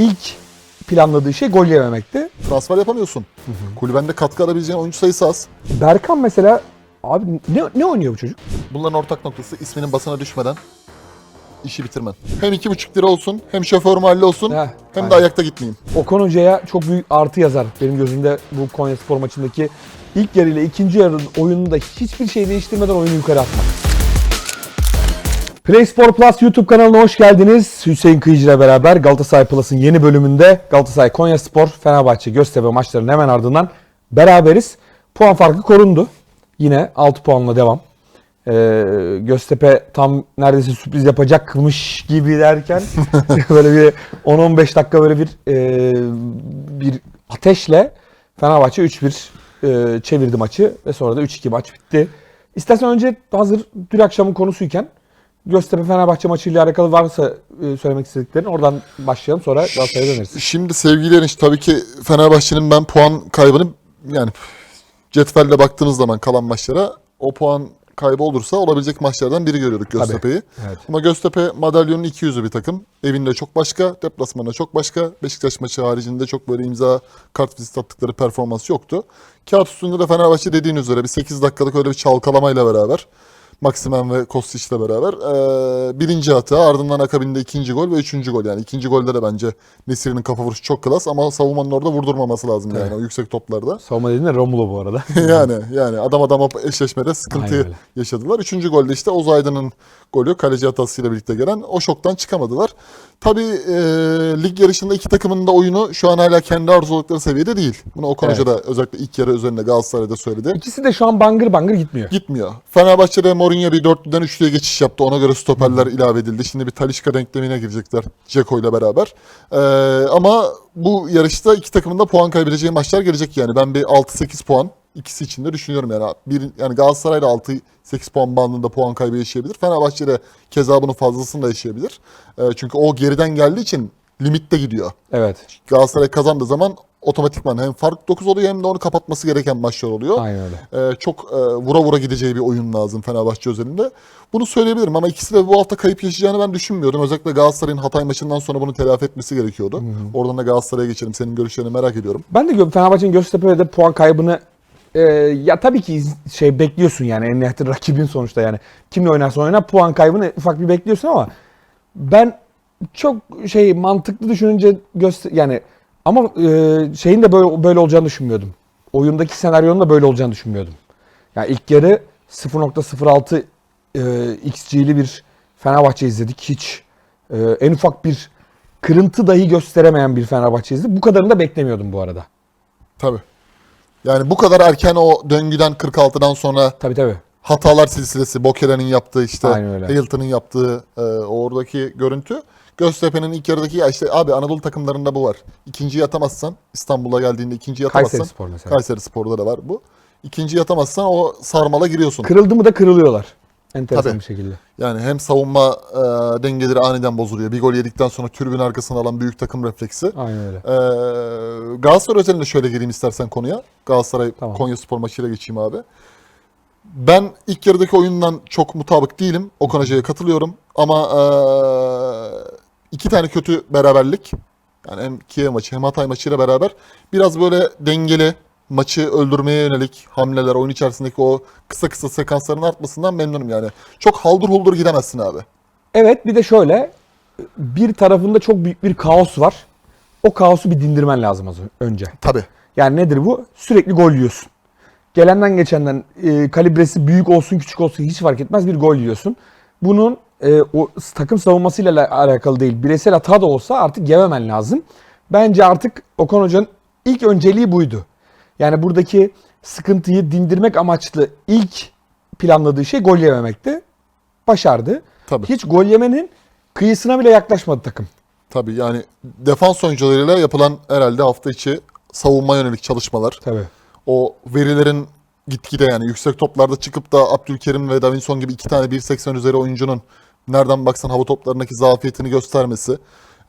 ilk planladığı şey gol yememekti. Transfer yapamıyorsun. Kulübende katkı alabileceğin oyuncu sayısı az. Berkan mesela abi ne, ne oynuyor bu çocuk? Bunların ortak noktası isminin basına düşmeden işi bitirmen. Hem iki buçuk lira olsun, hem şoför mahalle olsun, Heh, hem aynen. de ayakta gitmeyeyim. Okan Hoca'ya çok büyük artı yazar benim gözümde bu Konya Spor maçındaki ilk yarı ile ikinci yarı oyununda hiçbir şey değiştirmeden oyunu yukarı atmak. Play Spor Plus YouTube kanalına hoş geldiniz. Hüseyin Kıyıcı ile beraber Galatasaray Plus'ın yeni bölümünde Galatasaray Konya Spor, Fenerbahçe, Göztepe maçlarının hemen ardından beraberiz. Puan farkı korundu. Yine 6 puanla devam. Ee, Göztepe tam neredeyse sürpriz yapacakmış gibi derken böyle bir 10-15 dakika böyle bir e, bir ateşle Fenerbahçe 3-1 e, çevirdi maçı ve sonra da 3-2 maç bitti. İstersen önce hazır dün akşamın konusuyken Göztepe Fenerbahçe maçıyla alakalı varsa e, söylemek istediklerin oradan başlayalım sonra Galatasaray'a döneriz. Şimdi sevgili Erinç tabii ki Fenerbahçe'nin ben puan kaybını yani cetvelle baktığınız zaman kalan maçlara o puan kaybı olursa olabilecek maçlardan biri görüyorduk Göztepe'yi. Evet. Ama Göztepe madalyonun iki yüzü bir takım. Evinde çok başka, deplasmanda çok başka. Beşiktaş maçı haricinde çok böyle imza kart vizit attıkları performans yoktu. Kağıt üstünde de Fenerbahçe dediğin üzere bir 8 dakikalık öyle bir çalkalamayla beraber Maksimen ve Kostic'le beraber eee, birinci hata ardından akabinde ikinci gol ve üçüncü gol. Yani ikinci golde de bence Nesiri'nin kafa vuruşu çok klas ama savunmanın orada vurdurmaması lazım yani o yüksek toplarda. Savunma dediğin de Romulo bu arada. yani yani adam adama eşleşmede sıkıntı yaşadılar. Üçüncü golde işte Oğuz Aydın'ın golü kaleci hatasıyla birlikte gelen o şoktan çıkamadılar. Tabii e, lig yarışında iki takımın da oyunu şu an hala kendi arzuladıkları seviyede değil. Bunu Okan Evet. Hoca da özellikle ilk yarı üzerinde Galatasaray'da söyledi. İkisi de şu an bangır bangır gitmiyor. Gitmiyor. Fenerbahçe'de Mourinho bir dörtlüden üçlüye geçiş yaptı. Ona göre stoperler ilave edildi. Şimdi bir Talişka denklemine girecekler Ceko ile beraber. Ee, ama bu yarışta iki takımın da puan kaybedeceği maçlar gelecek yani. Ben bir 6-8 puan ikisi için de düşünüyorum yani. Bir, yani Galatasaray da 6-8 puan bandında puan kaybı yaşayabilir. Fenerbahçe de keza bunun fazlasını da yaşayabilir. Ee, çünkü o geriden geldiği için limitte gidiyor. Evet. Galatasaray kazandığı zaman otomatikman hem fark 9 oluyor hem de onu kapatması gereken maçlar oluyor. Aynen öyle. Ee, çok e, vura vura gideceği bir oyun lazım Fenerbahçe özelinde. Bunu söyleyebilirim ama ikisi de bu hafta kayıp yaşayacağını ben düşünmüyorum. Özellikle Galatasaray'ın Hatay maçından sonra bunu telafi etmesi gerekiyordu. Oradan da Galatasaray'a geçelim. Senin görüşlerini merak ediyorum. Ben de Fenerbahçe'nin Göztepe'de puan kaybını e, ya tabii ki şey bekliyorsun yani en nihayetinde rakibin sonuçta yani kimle oynarsa oyna puan kaybını ufak bir bekliyorsun ama ben çok şey mantıklı düşününce göster yani ama e, şeyin de böyle böyle olacağını düşünmüyordum. Oyundaki senaryonun da böyle olacağını düşünmüyordum. Yani ilk yarı 0.06 e, XG'li bir Fenerbahçe izledik. Hiç e, en ufak bir kırıntı dahi gösteremeyen bir Fenerbahçe izledik. Bu kadarını da beklemiyordum bu arada. Tabii. Yani bu kadar erken o döngüden 46'dan sonra Tabii tabii. hatalar silsilesi, Bokera'nın yaptığı işte, Aynen öyle. Yaptığı e, oradaki görüntü. Göztepe'nin ilk yarıdaki ya işte abi Anadolu takımlarında bu var. İkinciyi atamazsan İstanbul'a geldiğinde ikinciyi atamazsan Kayseri Spor mesela. Kayseri Spor'da da var bu. İkinciyi atamazsan o sarmala giriyorsun. Kırıldı mı da kırılıyorlar. Enteresan Tabii. bir şekilde. Yani hem savunma e, dengeleri aniden bozuluyor. Bir gol yedikten sonra türbün arkasına alan büyük takım refleksi. Aynen öyle. E, Galatasaray özelinde şöyle gireyim istersen konuya. Galatasaray Tamam. Konya Spor maçıyla geçeyim abi. Ben ilk yarıdaki oyundan çok mutabık değilim. Okan Hoca'ya katılıyorum. Ama e, iki tane kötü beraberlik. Yani hem Kiev maçı hem Hatay maçıyla beraber biraz böyle dengeli maçı öldürmeye yönelik hamleler, oyun içerisindeki o kısa kısa sekansların artmasından memnunum yani. Çok haldır huldur gidemezsin abi. Evet bir de şöyle bir tarafında çok büyük bir kaos var. O kaosu bir dindirmen lazım az önce. Tabii. Yani nedir bu? Sürekli gol yiyorsun. Gelenden geçenden e, kalibresi büyük olsun küçük olsun hiç fark etmez bir gol yiyorsun. Bunun e, o takım savunmasıyla ala- alakalı değil. Bireysel hata da olsa artık yememen lazım. Bence artık Okan Hoca'nın ilk önceliği buydu. Yani buradaki sıkıntıyı dindirmek amaçlı ilk planladığı şey gol yememekti. Başardı. Tabii. Hiç gol yemenin kıyısına bile yaklaşmadı takım. Tabii yani defans oyuncularıyla yapılan herhalde hafta içi savunma yönelik çalışmalar. Tabii. O verilerin gitgide yani yüksek toplarda çıkıp da Abdülkerim ve Davinson gibi iki tane 1.80 üzeri oyuncunun nereden baksan hava toplarındaki zafiyetini göstermesi.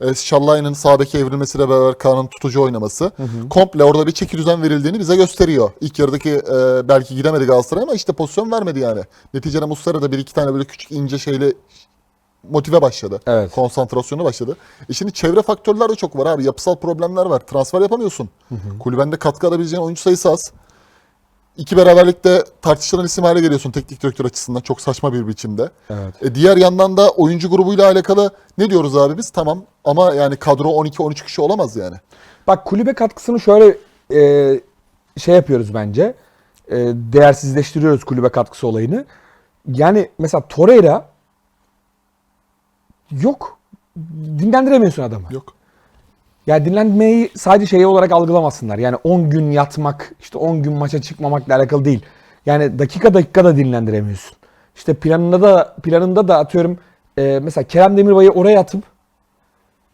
E, Şallay'ın sağ beke evrilmesiyle beraber Kaan'ın tutucu oynaması. Komple orada bir çeki düzen verildiğini bize gösteriyor. İlk yarıdaki e, belki gidemedi Galatasaray ama işte pozisyon vermedi yani. Neticede Muslera da bir iki tane böyle küçük ince şeyle motive başladı. Evet. Konsantrasyonu başladı. E şimdi çevre faktörler de çok var abi. Yapısal problemler var. Transfer yapamıyorsun. Kulübende katkı alabileceğin oyuncu sayısı az. İki beraberlikte tartışılan isim hale geliyorsun teknik direktör açısından çok saçma bir biçimde. Evet. E diğer yandan da oyuncu grubuyla alakalı ne diyoruz abi biz? Tamam ama yani kadro 12-13 kişi olamaz yani. Bak kulübe katkısını şöyle e, şey yapıyoruz bence. E, değersizleştiriyoruz kulübe katkısı olayını. Yani mesela Torreira yok. Dinlendiremiyorsun adamı. Yok. Ya dinlenmeyi sadece şey olarak algılamasınlar. Yani 10 gün yatmak, işte 10 gün maça çıkmamakla alakalı değil. Yani dakika dakika da dinlendiremiyorsun. İşte planında da planında da atıyorum e, mesela Kerem Demirbay'ı oraya atıp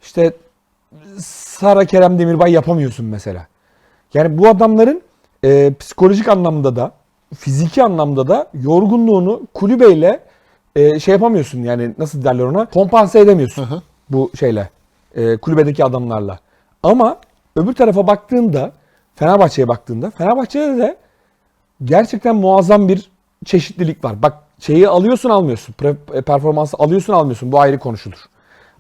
işte Sara Kerem Demirbay yapamıyorsun mesela. Yani bu adamların e, psikolojik anlamda da fiziki anlamda da yorgunluğunu kulübeyle e, şey yapamıyorsun yani nasıl derler ona kompanse edemiyorsun Hı hı. bu şeyle e, kulübedeki adamlarla. Ama öbür tarafa baktığında Fenerbahçe'ye baktığında Fenerbahçe'de de gerçekten muazzam bir çeşitlilik var. Bak şeyi alıyorsun almıyorsun. Pre- performansı alıyorsun almıyorsun. Bu ayrı konuşulur.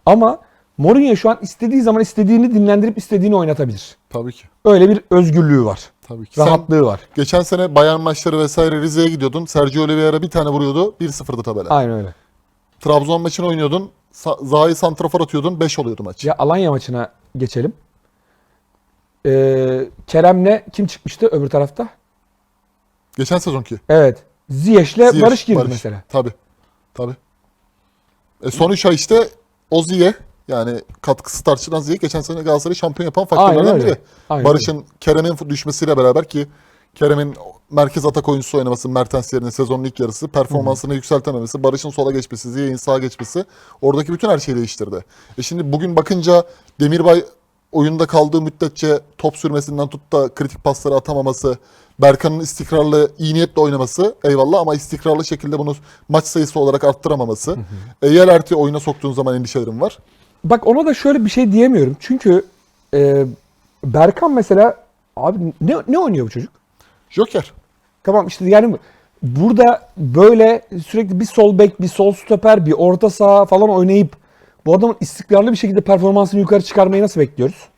Ama Mourinho şu an istediği zaman istediğini dinlendirip istediğini oynatabilir. Tabii ki. Öyle bir özgürlüğü var. Tabii ki. Sen Rahatlığı var. geçen sene Bayern maçları vesaire Rize'ye gidiyordun. Sergio Oliveira bir tane vuruyordu. 1-0'dı tabela. Aynen öyle. Trabzon maçını oynuyordun. Sa- Zaha'yı santrafor atıyordun. 5 oluyordu maç. Ya Alanya maçına geçelim. Ee, Kerem'le kim çıkmıştı öbür tarafta? Geçen sezonki. Evet. Ziyech'le Ziyech, Barış girdi mesela. Tabii. Tabii. E son 3 ay işte Ozi'ye yani katkısı tartışılan Ziyech geçen sene Galatasaray'ı şampiyon yapan Aynen faktörlerden öyle. biri. Aynen Barış'ın Kerem'in düşmesiyle beraber ki Kerem'in merkez atak oyuncusu oynaması Mertens yerine sezonun ilk yarısı performansını yükseltememesi, Barış'ın sola geçmesi, Ziyech'in sağa geçmesi oradaki bütün her şeyi değiştirdi. E şimdi bugün bakınca Demirbay oyunda kaldığı müddetçe top sürmesinden tut da kritik pasları atamaması, Berkan'ın istikrarlı, iyi niyetle oynaması eyvallah ama istikrarlı şekilde bunu maç sayısı olarak arttıramaması. E, Yelert'i oyuna soktuğun zaman endişelerim var. Bak ona da şöyle bir şey diyemiyorum. Çünkü e, Berkan mesela abi ne, ne oynuyor bu çocuk? Joker. Tamam işte yani burada böyle sürekli bir sol bek, bir sol stoper, bir orta saha falan oynayıp bu adamın istikrarlı bir şekilde performansını yukarı çıkarmayı nasıl bekliyoruz?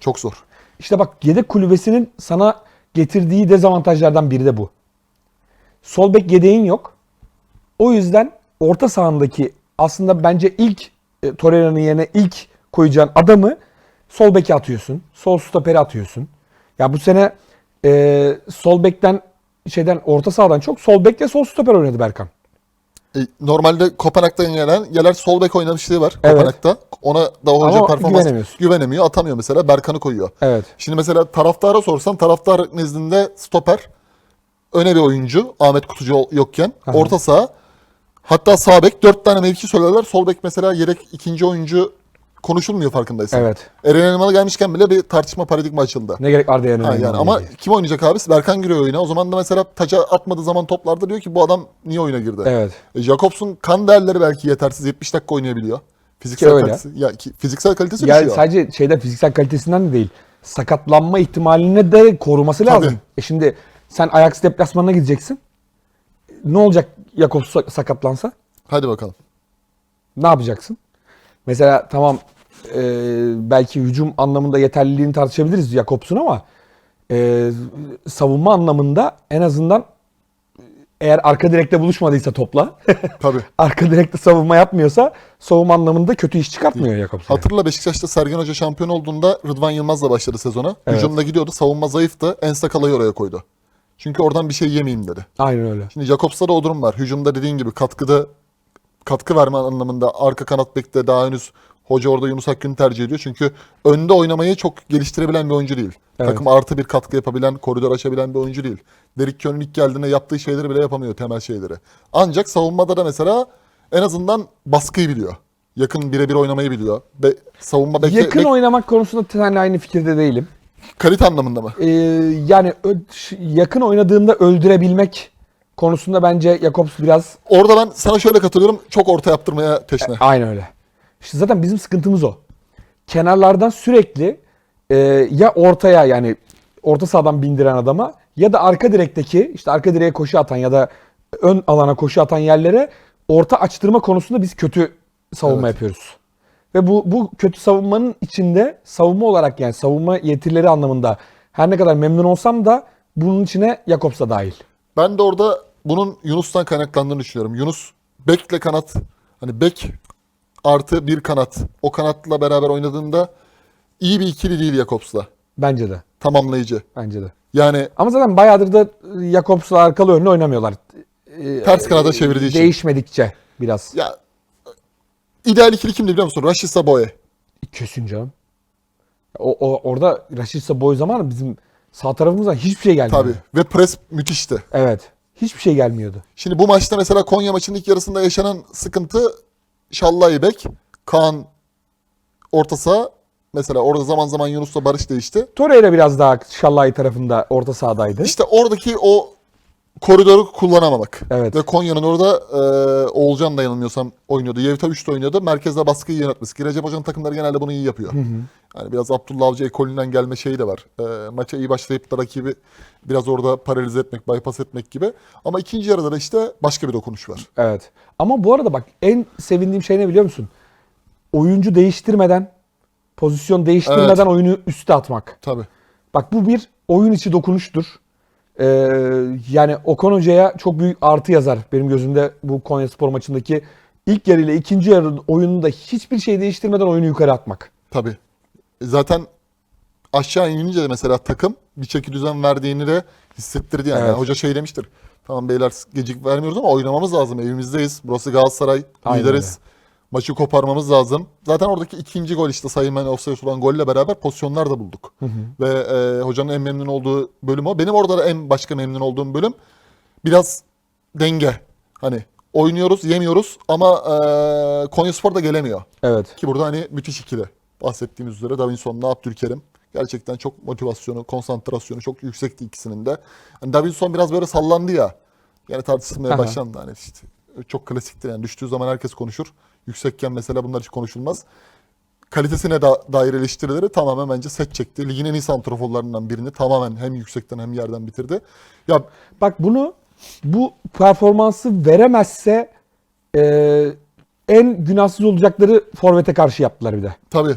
Çok zor. İşte bak yedek kulübesinin sana getirdiği dezavantajlardan biri de bu. Sol bek yedeğin yok. O yüzden orta sahandaki aslında bence ilk e, Torreira'nın yerine ilk koyacağın adamı sol beke atıyorsun. Sol stopere atıyorsun. Ya bu sene e, sol bekten şeyden orta sahadan çok sol bek ve sol stoper oynadı Berkan. E, normalde Kopenhag'dan gelen Yeler sol bek oynamışlığı var Evet. Kopenhag'da. Ona da hoca Ama performans güvenemiyor, atamıyor mesela. Berkan'ı koyuyor. Evet. Şimdi mesela taraftara sorsan taraftar nezdinde stoper öne bir oyuncu Ahmet Kutucu yokken Aha. orta saha hatta sağ bek dört tane mevki söylerler. Sol bek mesela yedek ikinci oyuncu konuşulmuyor farkındaysan. Evet. Eren Elmalı gelmişken bile bir tartışma paradigma açıldı. Ne gerek vardı yani? Ha, yani ama kim oynayacak abi? Berkan giriyor oyuna. O zaman da mesela taca atmadığı zaman toplarda diyor ki bu adam niye oyuna girdi? Evet. E, Jacobs'un kan değerleri belki yetersiz. 70 dakika oynayabiliyor. Fiziksel Ki öyle. kalitesi, ya, ki, fiziksel kalitesi Ya düşüyor. sadece şeyde fiziksel kalitesinden de değil. Sakatlanma ihtimaline de koruması Tabii. lazım. E şimdi sen Ajax deplasmanına gideceksin. Ne olacak Jakobs sa- sakatlansa? Hadi bakalım. Ne yapacaksın? Mesela tamam e, belki hücum anlamında yeterliliğini tartışabiliriz Jakobs'un ama e, savunma anlamında en azından eğer arka direkte buluşmadıysa topla, Tabii. arka direkte savunma yapmıyorsa savunma anlamında kötü iş çıkartmıyor Jakobs. Hatırla Beşiktaş'ta Sergen Hoca şampiyon olduğunda Rıdvan Yılmaz'la başladı sezona. Evet. Hücumda gidiyordu. Savunma zayıftı. En Sakala'yı oraya koydu. Çünkü oradan bir şey yemeyeyim dedi. Aynen öyle. Şimdi Jacobs'ta da o durum var. Hücumda dediğin gibi katkıda katkı verme anlamında arka kanat bekte daha henüz hoca orada Yunus Akgün'ü tercih ediyor. Çünkü önde oynamayı çok geliştirebilen bir oyuncu değil. Evet. Takım artı bir katkı yapabilen, koridor açabilen bir oyuncu değil. Derek Köhn'ün ilk geldiğinde yaptığı şeyleri bile yapamıyor temel şeyleri. Ancak savunmada da mesela en azından baskıyı biliyor. Yakın birebir oynamayı biliyor. Be, savunma bekle, Yakın bek- oynamak konusunda seninle aynı fikirde değilim. kalite anlamında mı? Ee, yani yakın oynadığında öldürebilmek konusunda bence Jakobs biraz Orada ben sana şöyle katılıyorum. Çok orta yaptırmaya teşne. aynı öyle. İşte zaten bizim sıkıntımız o. Kenarlardan sürekli e, ya ortaya yani orta sahadan bindiren adama ya da arka direkteki işte arka direğe koşu atan ya da ön alana koşu atan yerlere orta açtırma konusunda biz kötü savunma Evet. yapıyoruz. Ve bu bu kötü savunmanın içinde savunma olarak yani savunma yetirileri anlamında her ne kadar memnun olsam da bunun içine Jakobs da dahil. Ben de orada bunun Yunus'tan kaynaklandığını düşünüyorum. Yunus bekle kanat hani bek artı bir kanat. O kanatla beraber oynadığında iyi bir ikili değil Jakobs'la. Bence de. Tamamlayıcı. Bence de. Yani Ama zaten bayağıdır da Jakobs'la arkalı önlü oynamıyorlar. Ee, Ters kanada çevirdiği için. Değişmedikçe biraz. ya ideal ikili kimdi biliyor musun? Rashica Boye. Kesin canım. O, o orada Rashica boy zamanı bizim sağ tarafımızdan hiçbir şey gelmiyordu. Tabii. Ve pres müthişti. Evet. Hiçbir şey gelmiyordu. Şimdi bu maçta mesela Konya maçının ilk yarısında yaşanan sıkıntı Şallay Bek, Kaan orta saha. Mesela orada zaman zaman Yunus'la Barış değişti. Torreira biraz daha Şallay tarafında orta sahadaydı. İşte oradaki o koridoru kullanamamak. Evet. Ve Konya'nın orada e, Oğulcan da yanılmıyorsam oynuyordu. Yevta 3'te oynuyordu. Merkezde baskıyı yönetmesi. Recep Hoca'nın takımları genelde bunu iyi yapıyor. Yani biraz Abdullah Avcı ekolünden gelme şeyi de var. E, maça iyi başlayıp da rakibi biraz orada paralize etmek, bypass etmek gibi. Ama ikinci yarıda da işte başka bir dokunuş var. Evet. Ama bu arada bak en sevindiğim şey ne biliyor musun? Oyuncu değiştirmeden, pozisyon değiştirmeden Evet. oyunu üste atmak. Tabii. Bak bu bir oyun içi dokunuştur. Ee, yani Okan Hoca'ya çok büyük artı yazar benim gözümde bu Konya Spor maçındaki ilk yarı ile ikinci yarı oyununda hiçbir şey değiştirmeden oyunu yukarı atmak. Tabii. Zaten aşağı inince de mesela takım bir çeki düzen verdiğini de hissettirdi yani. Evet. Yani hoca şey demiştir. Tamam beyler gecik vermiyoruz ama oynamamız lazım. Evimizdeyiz. Burası Galatasaray. Aynen Lideriz. Maçı koparmamız lazım. Zaten oradaki ikinci gol işte sayılmayan offside olan golle beraber pozisyonlar da bulduk. Ve e, hocanın en memnun olduğu bölüm o. Benim orada da en başka memnun olduğum bölüm biraz denge. Hani oynuyoruz, yemiyoruz ama e, Konyaspor da gelemiyor. Evet. Ki burada hani müthiş ikili. Bahsettiğimiz üzere Davinson'la Abdülkerim. Gerçekten çok motivasyonu, konsantrasyonu çok yüksekti ikisinin de. Hani Davinson biraz böyle sallandı ya. Yani tartışılmaya başlandı hani işte. Çok klasiktir yani düştüğü zaman herkes konuşur. Yüksekken mesela bunlar hiç konuşulmaz. Kalitesine da dair eleştirileri tamamen bence set çekti. Ligin en iyi santraforlarından birini tamamen hem yüksekten hem yerden bitirdi. Ya Bak bunu bu performansı veremezse e, en günahsız olacakları forvete karşı yaptılar bir de. tabii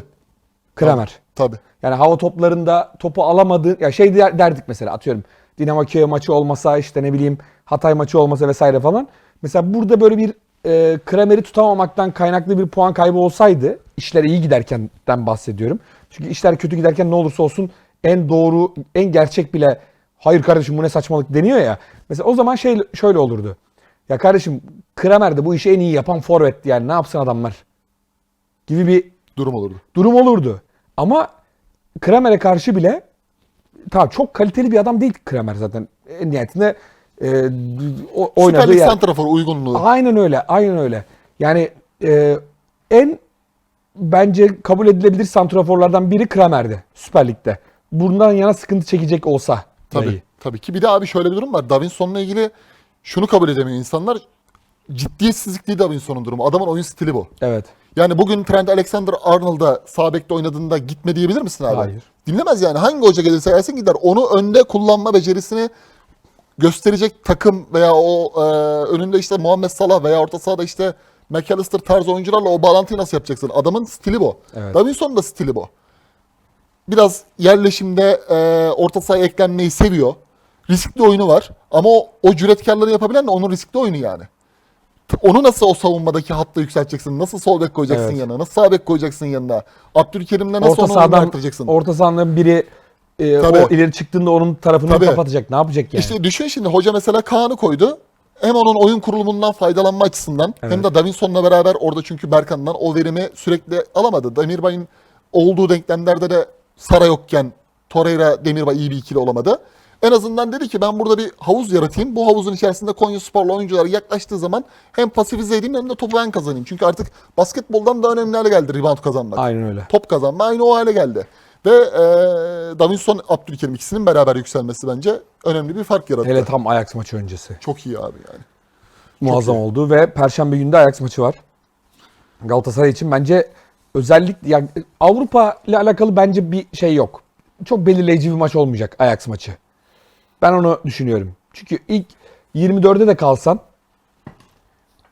Kramer. tabii. Yani hava toplarında topu alamadı. Ya şey der- derdik mesela atıyorum. Dinamo Kiev maçı olmasa işte ne bileyim Hatay maçı olmasa vesaire falan. Mesela burada böyle bir e, Kramer'i tutamamaktan kaynaklı bir puan kaybı olsaydı işler iyi giderkenden bahsediyorum. Çünkü işler kötü giderken ne olursa olsun en doğru, en gerçek bile hayır kardeşim bu ne saçmalık deniyor ya. Mesela o zaman şey şöyle olurdu. Ya kardeşim Kramer de bu işi en iyi yapan forvet yani ne yapsın adamlar gibi bir Durum olurdu. durum olurdu. Ama Kramer'e karşı bile tamam çok kaliteli bir adam değil Kramer zaten. En nihayetinde e, o, Süper oynadığı Lig yer. santrafor uygunluğu. Aynen öyle. Aynen öyle. Yani e, en bence kabul edilebilir santraforlardan biri Kramer'di Süper Lig'de. Bundan yana sıkıntı çekecek olsa. Tabii. dahi. Tabii ki bir de abi şöyle bir durum var. Davinson'la ilgili şunu kabul edemiyor insanlar. Ciddiyetsizlik değil Davinson'un durumu. Adamın oyun stili bu. Evet. Yani bugün Trent Alexander-Arnold'da sağ bekte oynadığında gitme diyebilir misin abi? Hayır. Dinlemez yani. Hangi hoca gelirse gelsin gider. Onu önde kullanma becerisini gösterecek takım veya o e, önünde işte Muhammed Salah veya orta sahada işte McAllister tarzı oyuncularla o bağlantıyı nasıl yapacaksın? Adamın stili bu. Evet. Davinson'un da stili bu. Biraz yerleşimde e, orta sahaya eklenmeyi seviyor. Riskli oyunu var. Ama o, o cüretkarları yapabilen de onun riskli oyunu yani. Onu nasıl o savunmadaki hatta yükselteceksin? Nasıl sol bek koyacaksın Evet. yanına? Nasıl sağ bek koyacaksın yanına? Abdülkerim'le nasıl Orta onu sahadan arttıracaksın? orta sahadan biri e, Tabii. o ileri çıktığında onun tarafını Tabii. kapatacak. Ne yapacak yani? İşte düşün şimdi hoca mesela Kaan'ı koydu. Hem onun oyun kurulumundan faydalanma açısından hem de Davinson'la beraber orada çünkü Berkan'dan o verimi sürekli alamadı. Demirbay'ın olduğu denklemlerde de Sara yokken Torreira Demirbay iyi bir ikili olamadı. En azından dedi ki ben burada bir havuz yaratayım. Bu havuzun içerisinde Konya Spor'la oyuncular yaklaştığı zaman hem pasifize edeyim hem de topu ben kazanayım. Çünkü artık basketboldan da önemli hale geldi rebound kazanmak. Aynen öyle. Top kazanma aynı o hale geldi. Ve e, Davinson, Abdülkerim ikisinin beraber yükselmesi bence önemli bir fark yarattı. Hele tam Ajax maçı öncesi. Çok iyi abi yani. muazzam iyi. oldu ve Perşembe günü de Ajax maçı var. Galatasaray için bence özellikle ya Avrupa ile alakalı bence bir şey yok. Çok belirleyici bir maç olmayacak Ajax maçı. Ben onu düşünüyorum. Çünkü ilk 24'e de kalsan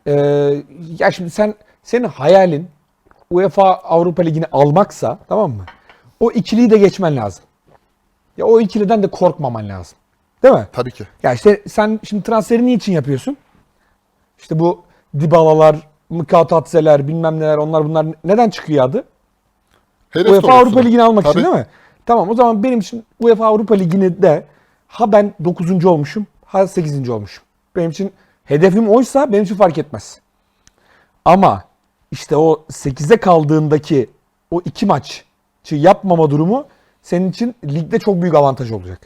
eee, ya şimdi sen senin hayalin UEFA Avrupa Ligi'ni almaksa tamam mı? O ikiliyi de geçmen lazım. Ya o ikiliden de korkmaman lazım. Değil mi? Tabii ki. Ya işte sen şimdi transferi niçin yapıyorsun? İşte bu Dybala'lar, Mikatatse'ler bilmem neler onlar bunlar neden çıkıyor adı? Hedef UEFA. Avrupa Ligi'ni almak için Tabii. değil mi? Tamam o zaman benim için UEFA Avrupa Ligi'ni de ha ben 9. olmuşum ha 8. olmuşum. Benim için hedefim oysa benim için fark etmez. Ama işte o 8'e kaldığındaki o iki maçı yapmama durumu senin için ligde çok büyük avantaj olacak.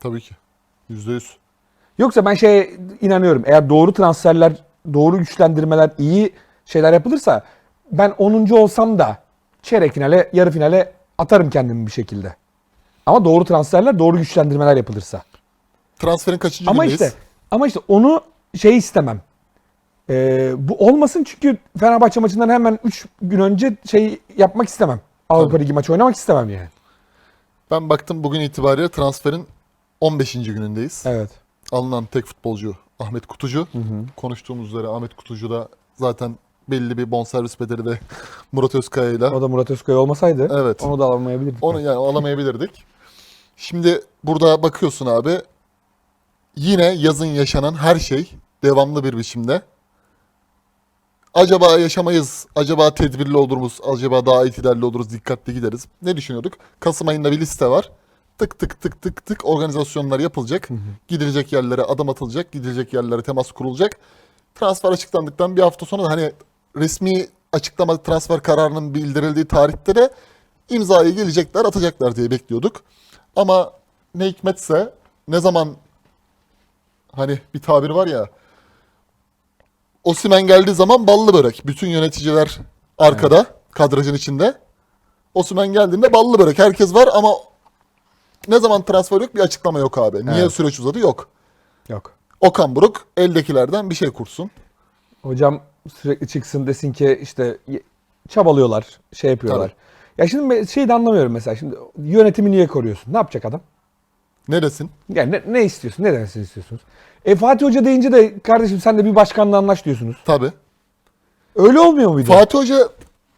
Tabii ki. Yüzde yüz. Yoksa ben şeye inanıyorum. Eğer doğru transferler, doğru güçlendirmeler, iyi şeyler yapılırsa ben 10. olsam da çeyrek finale, yarı finale atarım kendimi bir şekilde. Ama doğru transferler, doğru güçlendirmeler yapılırsa. Transferin kaçıncı Ama gündeyiz? işte ama işte onu şey istemem. Ee, bu olmasın çünkü Fenerbahçe maçından hemen 3 gün önce şey yapmak istemem. Avrupa. Ligi maçı oynamak istemem yani. Ben baktım bugün itibariyle transferin 15. günündeyiz. Evet. Alınan tek futbolcu Ahmet Kutucu. Konuştuğumuz üzere Ahmet Kutucu da zaten belli bir bonservis bedeli de Murat Özkaya ile O da Murat Özkaya olmasaydı Evet. onu da alamayabilirdik. onu yani alamayabilirdik. Şimdi burada bakıyorsun abi yine yazın yaşanan her şey devamlı bir biçimde. Acaba yaşamayız, acaba tedbirli oluruz, acaba daha itidarlı oluruz, dikkatli gideriz. Ne düşünüyorduk? Kasım ayında bir liste var. Tık tık tık tık tık organizasyonlar yapılacak. Gidilecek yerlere adım atılacak, gidilecek yerlere temas kurulacak. Transfer açıklandıktan bir hafta sonra da hani resmi açıklama transfer kararının bildirildiği tarihte de imzayı gelecekler, atacaklar diye bekliyorduk. Ama ne hikmetse ne zaman hani bir tabir var ya Osimen geldiği zaman ballı börek. Bütün yöneticiler arkada, kadrajın içinde. Osimen geldiğinde ballı börek. Herkes var ama ne zaman transfer yok bir açıklama yok abi. Niye Evet. süreç uzadı yok. Yok. Okan Buruk eldekilerden bir şey kursun. Hocam sürekli çıksın desin ki işte y- çabalıyorlar, şey yapıyorlar. Ya şimdi ben şey de anlamıyorum mesela. Şimdi yönetimi niye koruyorsun? Ne yapacak adam? Ne desin? Yani ne, ne istiyorsun? Ne demesin istiyorsunuz? E Fatih Hoca deyince de kardeşim sen de bir başkanla anlaş diyorsunuz. Tabii. Öyle olmuyor muydu? Fatih Hoca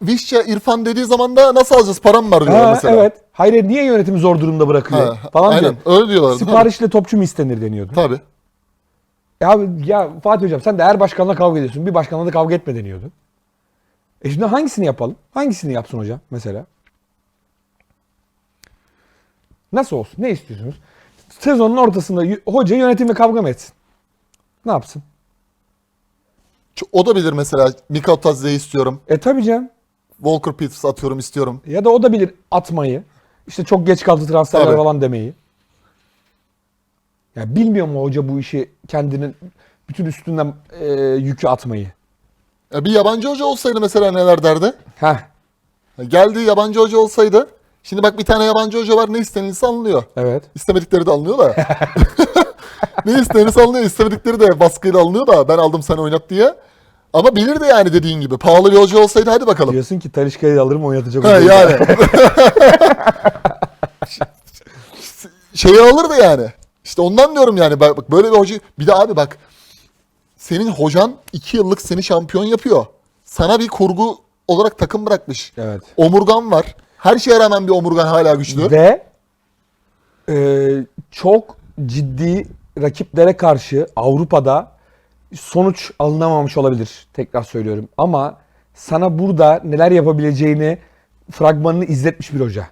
Vişça İrfan dediği zaman da nasıl alacağız param var diyorlar Ha, mesela. evet. Hayır niye yönetimi zor durumda bırakıyor Ha, falan aynen. diyor. Öyle diyorlardı. Siparişle topçu mu istenir deniyordu. Tabii. Ya, abi, ya Fatih Hocam sen de her başkanla kavga ediyorsun. Bir başkanla da kavga etme deniyordu. E şimdi hangisini yapalım? Hangisini yapsın hocam mesela? Nasıl olsun? Ne istiyorsunuz? Sezonun ortasında hoca yönetimle kavga mı etsin? Ne yapsın? O da bilir mesela Mikal Tazi'yi istiyorum. E tabii canım. Walker Peters atıyorum istiyorum. Ya da o da bilir atmayı. İşte çok geç kaldı transferler Tabii. falan demeyi. Ya bilmiyor mu hoca bu işi kendinin bütün üstünden e, yükü atmayı? Ya bir yabancı hoca olsaydı mesela neler derdi? Heh. Ya Geldiği yabancı hoca olsaydı. Şimdi bak bir tane yabancı hoca var ne istenilse alınıyor. Evet. İstemedikleri de alınıyor da. ne istenirse alınıyor. istemedikleri de baskıyla alınıyor da ben aldım sen oynat diye. Ama bilirdi yani dediğin gibi. Pahalı bir hoca olsaydı hadi bakalım. Diyorsun ki Talişka'yı alırım oynatacak. Ha, yani. Şeyi alırdı yani. İşte ondan diyorum yani. Bak, bak böyle bir hoca. Bir de abi bak. Senin hocan iki yıllık seni şampiyon yapıyor. Sana bir kurgu olarak takım bırakmış. Evet. Omurgan var. Her şeye rağmen bir omurgan hala güçlü. Ve e, çok ciddi rakiplere karşı Avrupa'da sonuç alınamamış olabilir. Tekrar söylüyorum. Ama sana burada neler yapabileceğini fragmanını izletmiş bir hoca.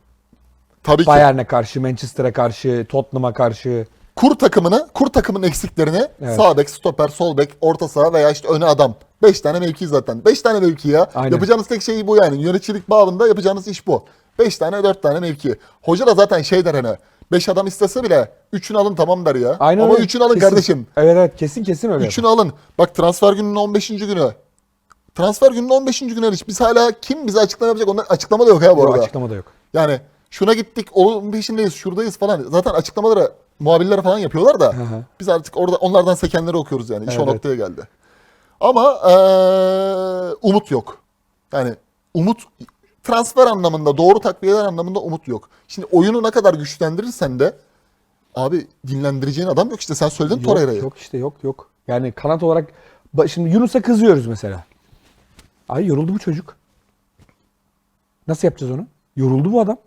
Tabii ki. Bayern'e karşı, Manchester'a karşı, Tottenham'a karşı. Kur takımını, kur takımın eksiklerini Evet. sağ bek, stoper, sol bek, orta saha veya işte öne adam. 5 tane mevki zaten. 5 tane mevki ya. Aynen. Yapacağınız tek şey bu yani. Yöneticilik babında yapacağınız iş bu. 5 tane 4 tane mevki. Hoca da zaten şey der hani 5 adam istese bile 3'ünü alın tamam der ya. Aynen Ama öyle. 3'ünü alın Kesin. kardeşim. Evet evet kesin kesin öyle. 3'ünü alın. Bak transfer gününün 15. günü. Transfer gününün 15. günü hariç biz hala kim bize açıklama yapacak? Onlar açıklama da yok ha bu Yok, arada. açıklama da yok. Yani şuna gittik, onun peşindeyiz, şuradayız falan. Zaten açıklamaları muhabirler falan yapıyorlar da hı. biz artık orada onlardan sekenleri okuyoruz yani. İş o Evet. noktaya geldi. Ama eee, umut yok. Yani umut transfer anlamında, doğru takviyeler anlamında umut yok. Şimdi oyunu ne kadar güçlendirirsen de abi dinlendireceğin adam yok işte sen söyledin Torreira'yı. yok işte yok yok. Yani kanat olarak şimdi Yunus'a kızıyoruz mesela. Ay yoruldu bu çocuk. Nasıl yapacağız onu? Yoruldu bu adam.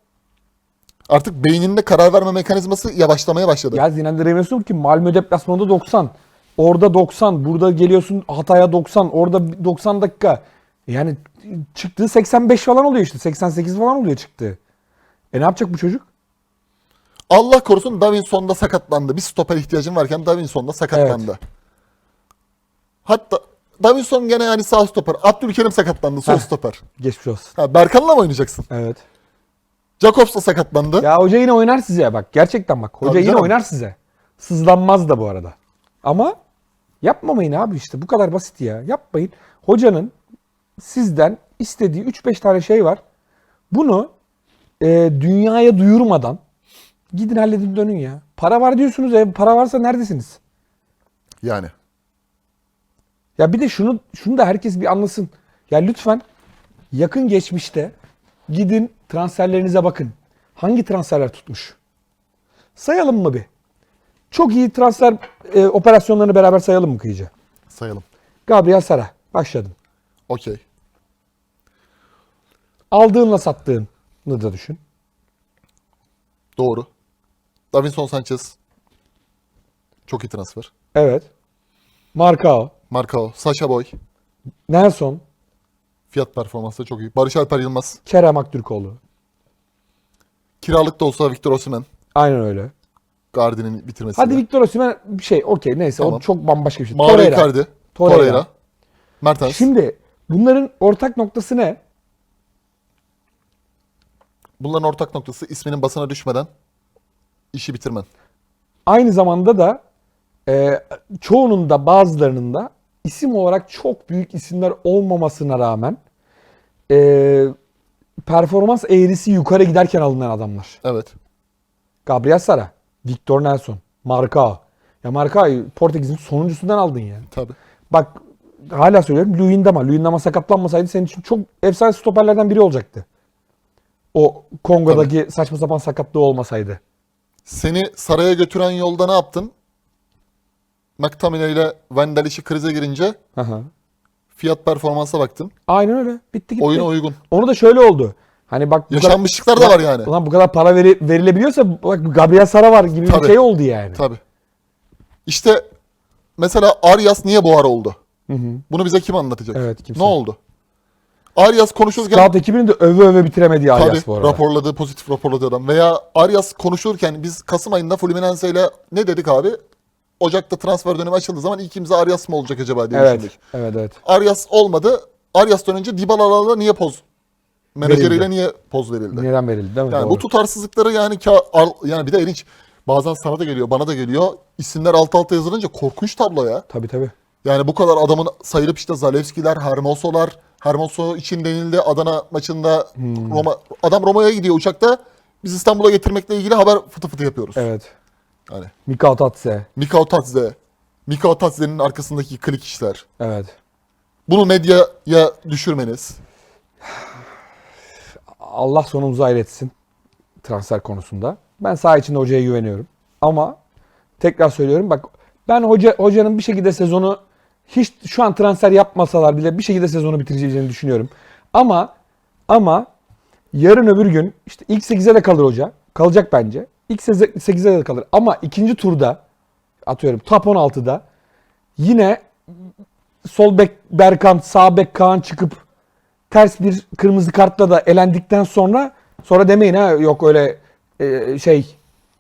Artık beyninde karar verme mekanizması yavaşlamaya başladı. Ya zinendiremiyorsun ki Malmö deplasmanında 90. Orada 90. Burada geliyorsun Hatay'a 90. Orada 90 dakika. Yani çıktığı 85 falan oluyor işte. 88 falan oluyor çıktığı. E ne yapacak bu çocuk? Allah korusun Davinson da sakatlandı. Bir stoper ihtiyacın varken Davinson da sakatlandı. Hatta Davinson gene yani sağ stoper. Abdülkerim sakatlandı sol Heh. stoper. Geçmiş olsun. Ha, Berkan'la mı oynayacaksın? Evet. Jacobs da sakatlandı. Ya hoca yine oynar size bak. Gerçekten bak. Hoca Tabii yine canım. oynar size. Sızlanmaz da bu arada. Ama yapmamayın abi işte. Bu kadar basit ya. Yapmayın. Hocanın sizden istediği 3-5 tane şey var. Bunu e, dünyaya duyurmadan gidin halledin dönün ya. Para var diyorsunuz ya. Para varsa neredesiniz? Yani. Ya bir de şunu şunu da herkes bir anlasın. Ya lütfen yakın geçmişte gidin transferlerinize bakın. Hangi transferler tutmuş? Sayalım mı bir? Çok iyi transfer e, operasyonlarını beraber sayalım mı Kıyıcı? Sayalım. Gabriel Sara. Başladın. Okey. Aldığınla sattığını da düşün. Doğru. Davinson Sanchez. Çok iyi transfer. Evet. Marcao. Marcao. Sasha Boy. Nelson. Fiyat performansı da çok iyi. Barış Alper Yılmaz. Kerem Aktürkoğlu. Kiralık da olsa Victor Osimhen. Aynen öyle. Gardi'nin bitirmesi. Hadi Victor Osimhen bir şey okey neyse Tamam. o çok bambaşka bir şey. Mauro Torreira. Icardi. Torreira. Torreira. Mertens. Şimdi bunların ortak noktası ne? Bunların ortak noktası isminin basına düşmeden işi bitirmen. Aynı zamanda da e, çoğunun da bazılarının da isim olarak çok büyük isimler olmamasına rağmen e, performans eğrisi yukarı giderken alınan adamlar. Evet. Gabriel Sara, Victor Nelson, Marcao. Ya Marcao'yu Portekiz'in sonuncusundan aldın yani. Tabii. Bak hala söylüyorum Luyendama. Luyendama sakatlanmasaydı senin için çok efsane stoperlerden biri olacaktı. O Kongo'daki saçma sapan sakatlığı olmasaydı. Seni saraya götüren yolda ne yaptın? McTominay ile Wendell işi krize girince Aha. fiyat performansa baktın. Aynen öyle. Bitti gitti. Oyuna uygun. Onu da şöyle oldu. Hani bak bu kadar, Yaşanmışlıklar da var yani. Ulan bu kadar para veri, verilebiliyorsa bak Gabriel Sara var gibi Tabii. bir şey oldu yani. Tabii. İşte mesela Arias niye buhar oldu? Hı hı. Bunu bize kim anlatacak? Evet, kimse. Ne oldu? Arias konuşurken Scout ekibini de öve öve bitiremedi Arias tabii bu arada. raporladı, pozitif raporladı adam. Veya Arias konuşurken biz Kasım ayında Fluminense ile ne dedik abi? Ocak'ta transfer dönemi açıldığı zaman ilk imza Arias mı olacak acaba diye Evet. düşündük. Evet evet. Arias olmadı. Arias'tan önce Dybala'la niye poz? Menajeriyle Verildi. niye poz verildi? Neden verildi değil mi? Yani Doğru. bu tutarsızlıkları yani ka- al- yani bir de ilginç. Bazen sana da geliyor, bana da geliyor. İsimler alt alta yazılınca korkunç tablo ya. Tabii tabii. Yani bu kadar adamın sayılıp işte Zalewski'ler, Hermoso'lar, Hermoso için denildi Adana maçında Hmm. Roma adam Roma'ya gidiyor uçakta. Biz İstanbul'a getirmekle ilgili haber fıtı fıtı yapıyoruz. Evet. Yani Mikao Tatse. Mikao Tatze, Mikao Tatze'nin arkasındaki klik işler. Evet. Bunu medyaya düşürmeniz. Allah sonumuzu hayretsin transfer konusunda. Ben saha içinde hocaya güveniyorum. Ama tekrar söylüyorum bak ben hoca hocanın bir şekilde sezonu hiç şu an transfer yapmasalar bile bir şekilde sezonu bitireceğini düşünüyorum. Ama ama yarın öbür gün işte ilk 8'e de kalır hoca. Kalacak bence. İlk 8'e de kalır. Ama ikinci turda atıyorum top 16'da yine sol bek Berkant, sağ bek Kaan çıkıp ters bir kırmızı kartla da elendikten sonra sonra demeyin ha yok öyle e, şey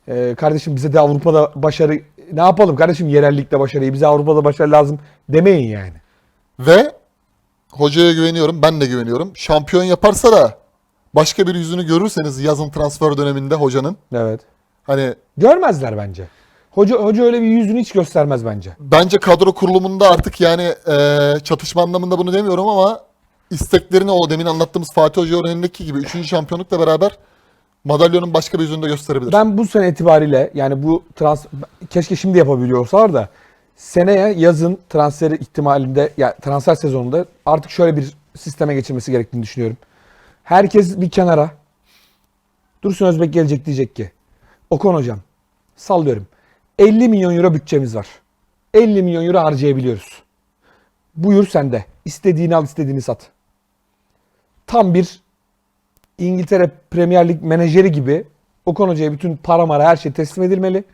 e, kardeşim bize de Avrupa'da başarı ne yapalım kardeşim yerellikte başarıyı bize Avrupa'da başarı lazım demeyin yani. Ve hocaya güveniyorum, ben de güveniyorum. Şampiyon yaparsa da başka bir yüzünü görürseniz yazın transfer döneminde hocanın Evet. Hani Görmezler bence. Hoca hoca öyle bir yüzünü hiç göstermez bence. Bence kadro kurulumunda artık yani e, çatışma anlamında bunu demiyorum ama isteklerini o demin anlattığımız Fatih Hoca örneğindeki gibi 3. şampiyonlukla beraber madalyonun başka bir yüzünü de gösterebilir. Ben bu sene itibariyle yani bu trans keşke şimdi yapabiliyor olsalar da seneye yazın transferi ihtimalinde ya transfer sezonunda artık şöyle bir sisteme geçilmesi gerektiğini düşünüyorum. Herkes bir kenara. Dursun Özbek gelecek diyecek ki Okan hocam sallıyorum 50 milyon euro bütçemiz var. 50 milyon euro harcayabiliyoruz. Buyur sende. İstediğini al istediğini sat. tam bir İngiltere Premier Lig menajeri gibi Okan Hoca'ya bütün para mara her şey teslim edilmeli.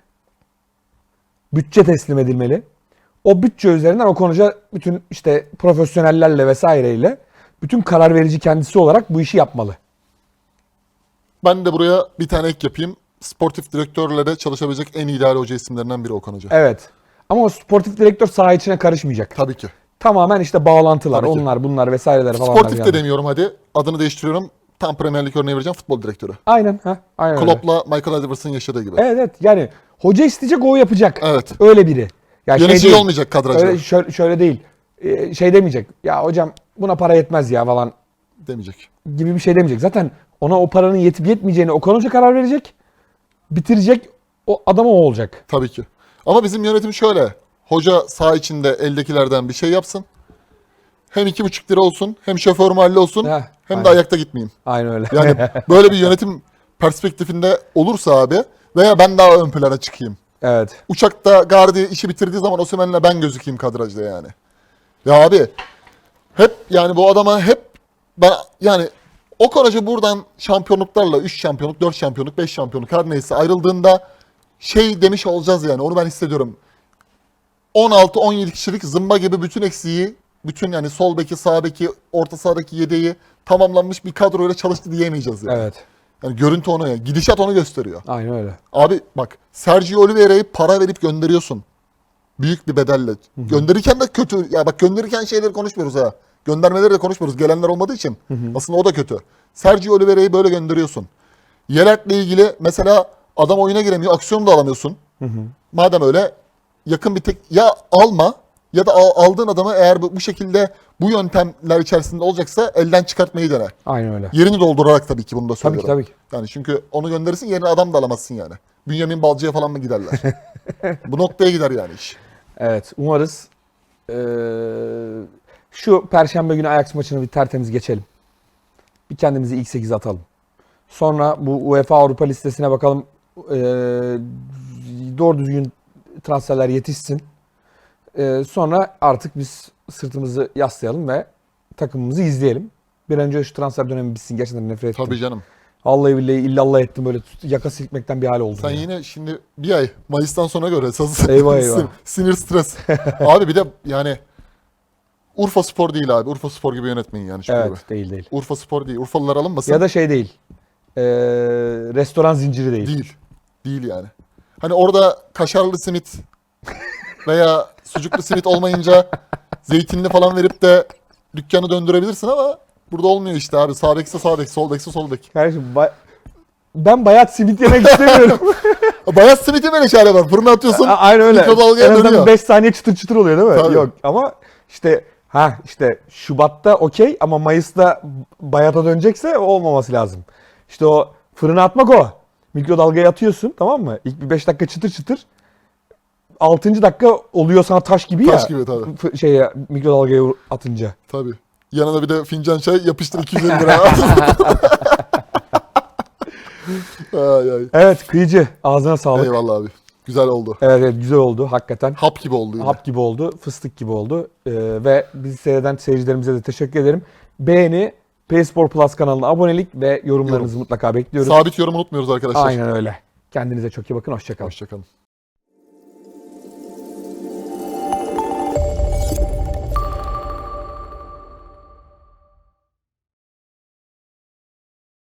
Bütçe teslim edilmeli. O bütçe üzerinden Okan Hoca bütün işte profesyonellerle vesaireyle bütün karar verici kendisi olarak bu işi yapmalı. Ben de buraya bir tane ek yapayım. Sportif direktörlere çalışabilecek en ideal hoca isimlerinden biri Okan Hoca. Evet. Ama o sportif direktör saha içine karışmayacak. Tabii ki. Tamamen işte bağlantılar, Tabii ki. onlar bunlar vesaireler falan. Sportif yani. de demiyorum hadi. Adını değiştiriyorum. Tam Premier Lig örneği vereceğim. Futbol direktörü. Aynen. Ha, aynen öyle. Klopp'la Michael Edwards'ın yaşadığı gibi. Evet evet yani hoca isteyecek o yapacak. Evet. Öyle biri. Ya şey Yönetici değil, olmayacak kadrajda. Öyle, şöyle, şöyle değil. Ee, şey demeyecek. Ya hocam buna para yetmez ya falan Demeyecek. gibi bir şey demeyecek. Zaten ona o paranın yetip yetmeyeceğini Okan Hoca karar verecek. Bitirecek. O adam o olacak. Tabii ki. Ama bizim yönetim şöyle. Hoca sağ içinde eldekilerden bir şey yapsın. Hem iki buçuk lira olsun, hem şoför mahalle olsun, Heh, hem aynen. de ayakta gitmeyeyim. Aynen öyle. Yani böyle bir yönetim perspektifinde olursa abi veya ben daha ön plana çıkayım. evet. Uçakta Gardi işi bitirdiği zaman Osimhen'le ben gözükeyim kadrajda yani. Ya abi hep yani bu adama hep ben yani o Hoca buradan şampiyonluklarla 3 şampiyonluk, 4 şampiyonluk, 5 şampiyonluk her neyse ayrıldığında şey demiş olacağız yani onu ben hissediyorum. 16-17 kişilik zımba gibi bütün eksiği, bütün yani sol beki, sağ beki, orta sahadaki yedeği tamamlanmış bir kadroyla çalıştı diyemeyeceğiz yani. Evet. Yani görüntü onu yani. Gidişat onu gösteriyor. Aynen öyle. Abi bak Sergio Oliveira'yı para verip gönderiyorsun. Büyük bir bedelle. Gönderirken de kötü. Ya bak gönderirken şeyleri konuşmuyoruz ha. Göndermeleri de konuşmuyoruz. Gelenler olmadığı için. Aslında o da kötü. Sergio Oliveira'yı böyle gönderiyorsun. Yelert'le ilgili mesela adam oyuna giremiyor. Aksiyon da alamıyorsun. Madem öyle yakın bir tek ya alma ya da al- aldığın adamı eğer bu, şekilde bu yöntemler içerisinde olacaksa elden çıkartmayı dene. Aynen öyle. Yerini doldurarak tabii ki bunu da Tabii söylüyorum. ki tabii ki. Yani çünkü onu gönderirsin yerine adam da alamazsın yani. Bünyamin Balcı'ya falan mı giderler? Bu noktaya gider yani iş. Evet. Umarız eee, şu perşembe günü Ajax maçını bir tertemiz geçelim. Bir kendimizi ilk 8'e atalım. Sonra bu UEFA Avrupa listesine bakalım. Eee, doğru düzgün transferler yetişsin. Eee, sonra artık biz sırtımızı yaslayalım ve takımımızı izleyelim. Bir an önce şu transfer dönemi bitsin. Gerçekten nefret ettim. Tabii canım. Vallahi billahi illallah ettim böyle tut- yaka silkmekten bir hal oldum. Sen ya. yine şimdi bir ay Mayıs'tan sonra göre esas Eyvah, eyvah. sin- sinir stres. abi bir de yani Urfa Spor değil abi. Urfa Spor gibi yönetmeyin yani. Evet değil değil. Urfa Spor değil. Urfalılar alınmasın. Ya da şey değil. Eee, restoran zinciri değil. Değil. Değil yani. Hani orada kaşarlı simit veya sucuklu simit olmayınca zeytinli falan verip de dükkanı döndürebilirsin ama burada olmuyor işte abi. Sağ bekse sağ bek, sol bekse sol bek. Kardeşim ba- ben bayat simit yemek istemiyorum. Bayat simiti böyle çare var. Fırına atıyorsun. A- Aynen öyle. En azından dönüyor. 5 saniye çıtır çıtır oluyor değil mi? Tabii. Yok ama işte ha işte Şubat'ta okey ama Mayıs'ta bayata dönecekse olmaması lazım. İşte o fırına atmak o. Mikrodalgaya atıyorsun tamam mı? İlk bir 5 dakika çıtır çıtır. 6. dakika oluyor sana taş gibi ya. Taş gibi tabii. F- şeye mikrodalgaya atınca. Tabii. Yanına bir de fincan çay yapıştır 250 lira. ay ay. Evet kıyıcı ağzına sağlık. Eyvallah abi. Güzel oldu. Evet, evet güzel oldu hakikaten. Hap gibi oldu yine. Hap gibi oldu, fıstık gibi oldu. Ee, ve bizi seyreden seyircilerimize de teşekkür ederim. Beğeni, PSPort Plus kanalına abonelik ve yorumlarınızı mutlaka bekliyoruz. Sabit yorum unutmuyoruz arkadaşlar. Aynen öyle. Kendinize çok iyi bakın. Hoşçakalın. Hoşçakalın.